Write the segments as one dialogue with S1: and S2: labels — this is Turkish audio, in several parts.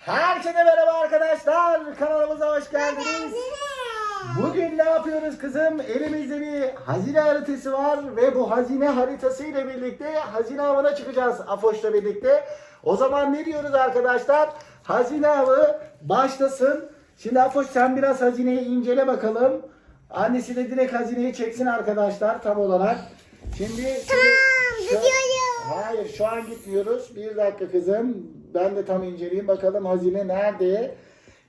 S1: Herkese merhaba arkadaşlar. Kanalımıza hoş geldiniz. Bugün ne yapıyoruz kızım? Elimizde bir hazine haritası var ve bu hazine haritası ile birlikte hazine avına çıkacağız Afoş'la birlikte. O zaman ne diyoruz arkadaşlar? Hazine avı başlasın. Şimdi Afoş sen biraz hazineyi incele bakalım. Annesi de direkt hazineyi çeksin arkadaşlar tam olarak. Şimdi
S2: Tamam, gidiyorum.
S1: Hayır şu an gitmiyoruz. Bir dakika kızım. Ben de tam inceleyeyim bakalım hazine nerede?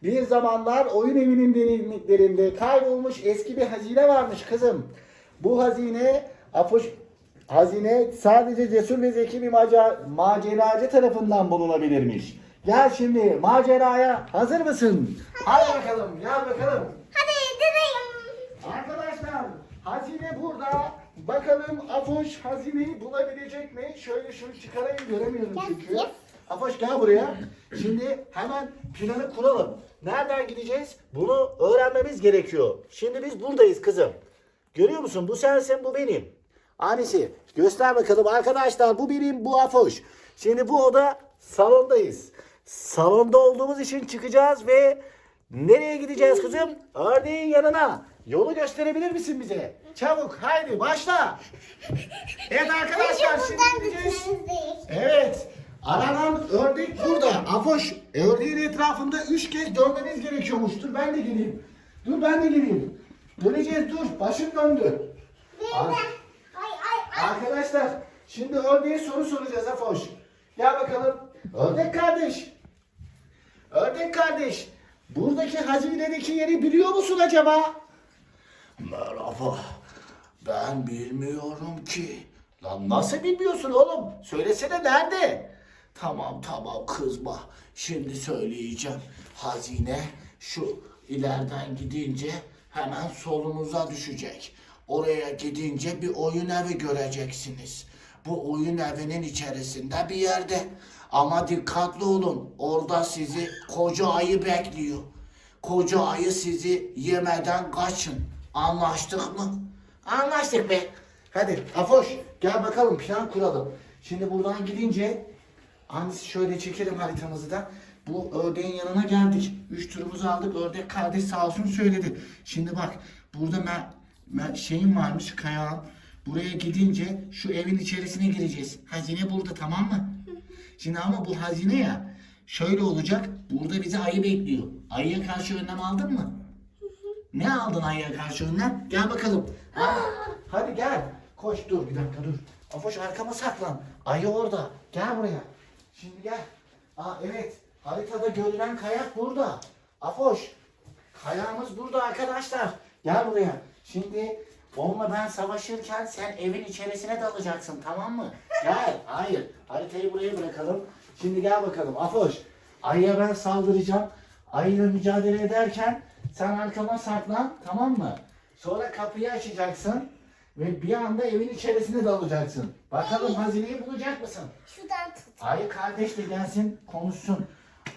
S1: Bir zamanlar oyun evinin derinliklerinde kaybolmuş eski bir hazine varmış kızım. Bu hazine Apoş hazine sadece cesur ve zeki bir maca, maceracı tarafından bulunabilirmiş. Gel şimdi maceraya hazır mısın? Hadi bakalım gel bakalım.
S2: Hadi gidelim.
S1: Arkadaşlar hazine burada. Bakalım Afoş hazineyi bulabilecek mi? Şöyle şunu çıkarayım göremiyorum çünkü.
S2: gel.
S1: Afoş gel buraya. Şimdi hemen planı kuralım. Nereden gideceğiz? Bunu öğrenmemiz gerekiyor. Şimdi biz buradayız kızım. Görüyor musun? Bu sensin, bu benim. Annesi göster bakalım. Arkadaşlar bu benim, bu Afoş. Şimdi bu oda salondayız. Salonda olduğumuz için çıkacağız ve nereye gideceğiz kızım? Ördeğin yanına. Yolu gösterebilir misin bize? Çabuk haydi başla. Evet arkadaşlar şimdi gideceğiz. Evet. Aranan ördek burada. Afoş, ördeğin etrafında üç kez dönmeniz gerekiyormuş. Dur ben de geleyim. Dur ben de geleyim. Döneceğiz dur. Başım döndü. Ar-. Arkadaşlar şimdi ördeğe soru soracağız Afoş. Gel bakalım. Ördek kardeş. Ördek kardeş. Buradaki hazinedeki yeri biliyor musun acaba? Merhaba. Ben bilmiyorum ki. Lan nasıl bilmiyorsun oğlum? Söylesene nerede? Tamam tamam kızma. Şimdi söyleyeceğim. Hazine şu ileriden gidince hemen solunuza düşecek. Oraya gidince bir oyun evi göreceksiniz. Bu oyun evinin içerisinde bir yerde. Ama dikkatli olun. Orada sizi koca ayı bekliyor. Koca ayı sizi yemeden kaçın. Anlaştık mı? Anlaştık be. Hadi Afoş gel bakalım plan kuralım. Şimdi buradan gidince annesi şöyle çekelim haritamızı da. Bu ördeğin yanına geldik. Üç turumuzu aldık. Ördek kardeş sağ olsun söyledi. Şimdi bak burada ben, ben şeyim varmış kayağım. Buraya gidince şu evin içerisine gireceğiz. Hazine burada tamam mı? Şimdi ama bu hazine ya şöyle olacak. Burada bizi ayı bekliyor. Ayıya karşı önlem aldın mı? Ne aldın ayıya karşı önlem? Gel bakalım. Ha, hadi gel. Koş dur bir dakika dur. Afoş arkama saklan. Ayı orada. Gel buraya. Şimdi gel. Aa evet. Haritada görülen kayak burada. Afoş. Kayağımız burada arkadaşlar. Gel buraya. Şimdi onunla ben savaşırken sen evin içerisine dalacaksın tamam mı? Gel. Hayır. Haritayı buraya bırakalım. Şimdi gel bakalım. Afoş. Ayıya ben saldıracağım. Ayıyla mücadele ederken sen arkama saklan tamam mı? Sonra kapıyı açacaksın ve bir anda evin içerisine dalacaksın. Bakalım hazineyi bulacak mısın?
S2: Şuradan tut.
S1: Ayı kardeş de gelsin konuşsun.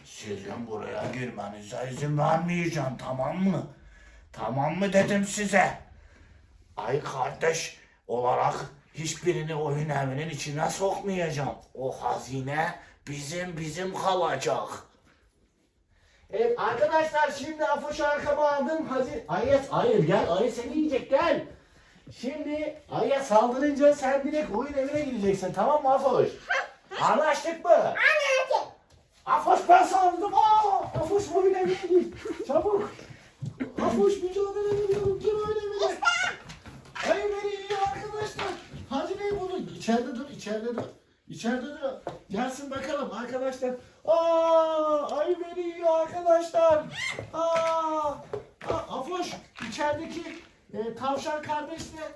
S1: Sizin buraya girmenize izin vermeyeceğim tamam mı? Tamam mı dedim size? Ay kardeş olarak hiçbirini oyun evinin içine sokmayacağım. O hazine bizim bizim kalacak. Evet arkadaşlar şimdi Afoş'u arkama aldım. Hazır. Ayı, hayır gel ayı seni yiyecek gel. Şimdi ayıya saldırınca sen direkt oyun evine gideceksin tamam mı Afoş? Anlaştık mı?
S2: Anne.
S1: Afoş ben saldırdım. Aa, Afoş oyun evine git. Çabuk. Afoş mücadele ediyorum. Kim oyun evine? Ayı beni yiyor arkadaşlar. Hazineyi bulun. İçeride dur, içeride dur. İçeride dur. Gelsin bakalım arkadaşlar. Aa, ayı beni arkadaşlar. Aa, Aa, Afoş içerideki e, tavşan kardeşle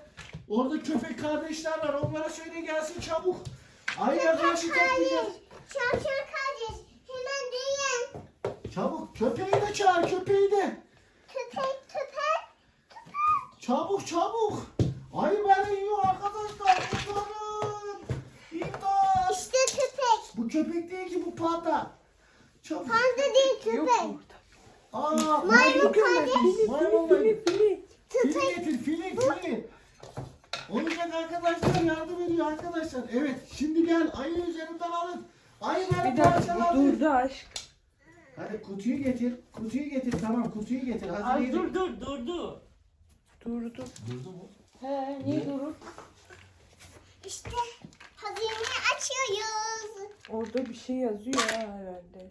S1: orada köpek kardeşler var. Onlara söyle gelsin çabuk. Ayıya karşı toplayacağız.
S2: Şapşal kardeş. Hemen deyin.
S1: Çabuk köpeği de çağır köpeği de.
S2: Köpek köpek.
S1: Çabuk çabuk. Ayı beni yiyor arkadaşlar. Kurtarın. İmdat.
S2: İşte köpek.
S1: Bu köpek değil ki bu panda. Çabuk.
S2: Panda değil köpek.
S1: Aa,
S2: Maymun kardeş.
S1: Maymun maymun. Fili getir fili fili. Oyuncak arkadaşlar yardım ediyor arkadaşlar. Evet şimdi gel ayı üzerinden alın. Ayı beni
S3: Bir dakika
S1: parçaladı.
S3: bu durdu aşk.
S1: Hadi kutuyu getir. Kutuyu getir. Tamam kutuyu getir.
S3: Ay
S1: Hazineyi
S3: dur dur dur dur.
S4: Durdu.
S1: Durdu mu?
S4: He niye
S1: Ne?
S4: durur?
S2: İşte hazineyi açıyoruz.
S4: Orada bir şey yazıyor ha herhalde.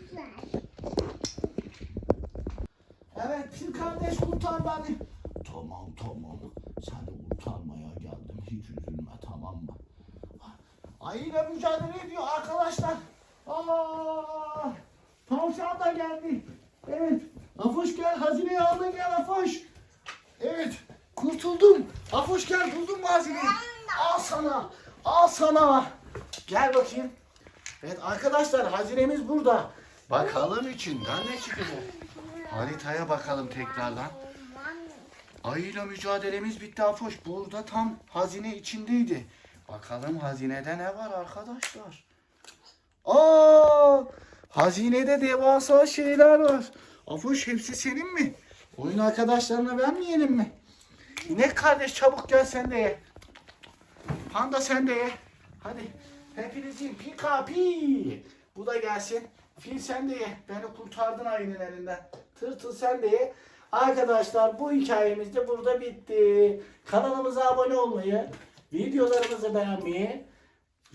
S2: Güzel.
S1: Evet Fil kardeş kurtar beni. Tamam tamam. Seni kurtarmaya geldim. Hiç üzülme tamam mı? Ayıyla mücadele ediyor arkadaşlar. Aa, tavşan da geldi. Evet. Afoş gel hazineyi aldın gel Afoş. Evet. Kurtuldum. Afoş gel buldum hazineyi? Al sana. Al sana. Gel bakayım. Evet arkadaşlar hazinemiz burada. Bakalım içinden ne çıkacak. Haritaya bakalım tekrardan. Ayıyla mücadelemiz bitti Afoş. Burada tam hazine içindeydi. Bakalım hazinede ne var arkadaşlar. Aa! Hazinede devasa şeyler var. Afoş hepsi senin mi? Oyun arkadaşlarına vermeyelim mi? İnek kardeş çabuk gel sen de ye. Panda sen de ye. Hadi. Hepinizin pika pi. Bu da gelsin. Fil sen de ye. Beni kurtardın ayının elinden. Tırtıl sen de ye. Arkadaşlar bu hikayemiz de burada bitti. Kanalımıza abone olmayı, videolarımızı beğenmeyi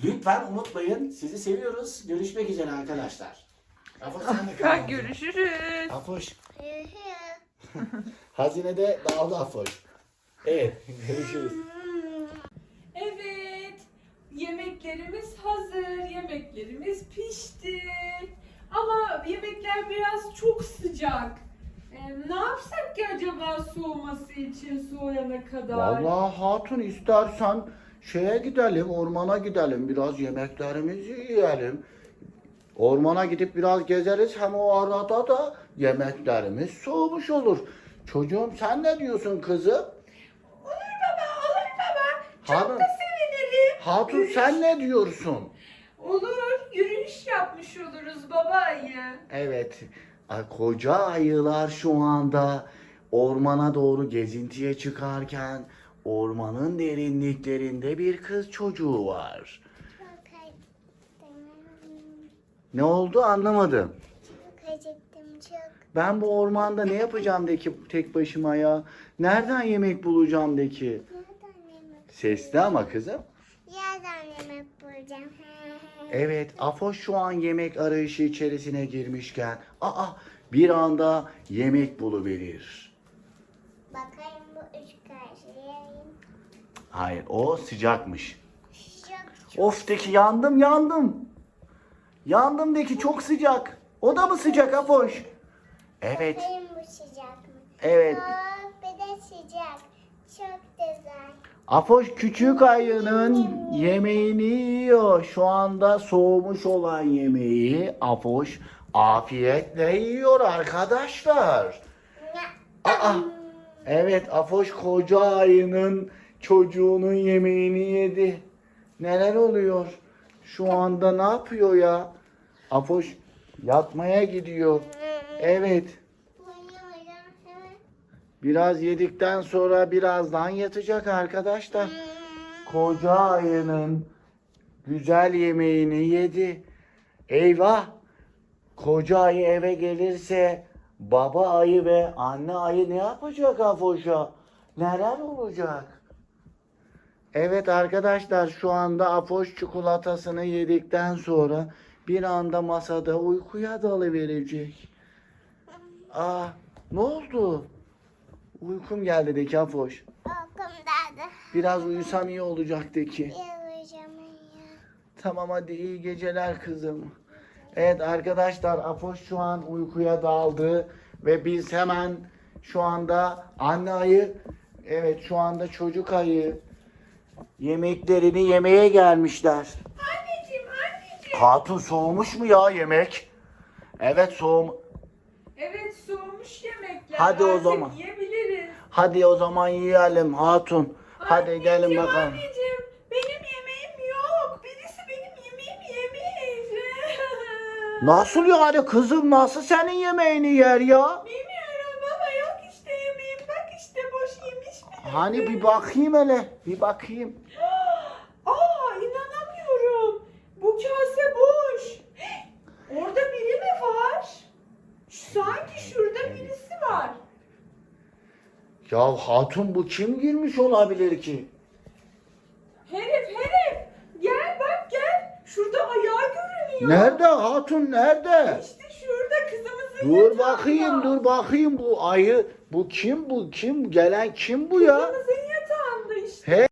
S1: lütfen unutmayın. Sizi seviyoruz. Görüşmek üzere arkadaşlar. Afoş sen de
S4: Ha
S1: kal.
S4: görüşürüz.
S1: Afoş. Hazinede dağıldı Afoş. Evet. Görüşürüz.
S5: Evet, yemeklerimiz hazır, yemeklerimiz pişti. Ama yemekler biraz çok sıcak. Ee, ne yapsak ki acaba soğuması için soğuyana kadar?
S1: Vallahi hatun istersen şeye gidelim, ormana gidelim. Biraz yemeklerimizi yiyelim. Ormana gidip biraz gezeriz. Hem o arada da yemeklerimiz soğumuş olur. Çocuğum sen ne diyorsun kızım?
S5: Olur baba, olur baba. Çok
S1: Hanım.
S5: da sevinirim.
S1: Hatun sen ne diyorsun?
S5: Olur, yapmış oluruz baba ayı.
S1: Evet. Koca ayılar şu anda ormana doğru gezintiye çıkarken ormanın derinliklerinde bir kız çocuğu var.
S2: Çok acıktım.
S1: Ne oldu anlamadım.
S2: Çok acıktım çok.
S1: Ben bu ormanda ne yapacağım de ki tek başıma ya? Nereden yemek bulacağım de ki?
S2: Nereden yemek?
S1: Sesli ama kızım.
S2: Yerden yemek bulacağım.
S1: Evet, Afoş şu an yemek arayışı içerisine girmişken, aa bir anda yemek buluverir.
S2: Bakayım bu üç karşıya.
S1: Hayır, o sıcakmış.
S2: Çok
S1: Of de ki yandım yandım. Yandım de ki çok sıcak. O da mı sıcak Afoş? Evet,
S2: Bakayım bu sıcak mı?
S1: evet.
S2: Çok bir de sıcak. Çok güzel.
S1: Afoş küçük ayının yemeğini yiyor. Şu anda soğumuş olan yemeği Afoş afiyetle yiyor arkadaşlar. Aa, evet Afoş koca ayının çocuğunun yemeğini yedi. Neler oluyor? Şu anda ne yapıyor ya? Afoş yatmaya gidiyor. Evet. Biraz yedikten sonra birazdan yatacak arkadaşlar. Koca ayının güzel yemeğini yedi. Eyvah! Koca ayı eve gelirse baba ayı ve anne ayı ne yapacak Afoş'a? Neler olacak? Evet arkadaşlar şu anda Afoş çikolatasını yedikten sonra bir anda masada uykuya dalıverecek. Aa ne oldu? Uykum geldi de ki Afoş.
S2: Okumdadı.
S1: Biraz uyusam iyi olacak de ki.
S2: Uyuyacağım ya.
S1: Tamam hadi iyi geceler kızım. Evet arkadaşlar Afoş şu an uykuya daldı ve biz hemen şu anda anne ayı evet şu anda çocuk ayı yemeklerini yemeye gelmişler.
S5: Anneciğim, anneciğim.
S1: Hatun soğumuş mu ya yemek? Evet soğum.
S5: Evet, soğumuş yemekler.
S1: Hadi o
S5: Artık
S1: zaman.
S5: yiyebiliriz.
S1: Hadi o zaman yiyelim Hatun. Hadi gelin
S5: Anneciğim,
S1: bakalım.
S5: Anneciğim, benim yemeğim yok. Birisi benim yemeğimi yemiş.
S1: Nasıl yani kızım nasıl senin yemeğini yer ya?
S5: Bilmiyorum baba yok işte yemeğim. Bak işte boş yemiş mi?
S1: Hani bir bakayım hele bir bakayım.
S5: Aa inanamıyorum. Bu kase
S1: Ya hatun bu kim girmiş olabilir ki?
S5: Herif herif. Gel bak gel. Şurada ayağı görünüyor.
S1: Nerede hatun nerede?
S5: İşte şurada kızımızın
S1: Dur
S5: yatağında.
S1: bakayım dur bakayım bu ayı bu kim bu kim gelen kim bu ya?
S5: Kızımızın yatağında işte.
S1: He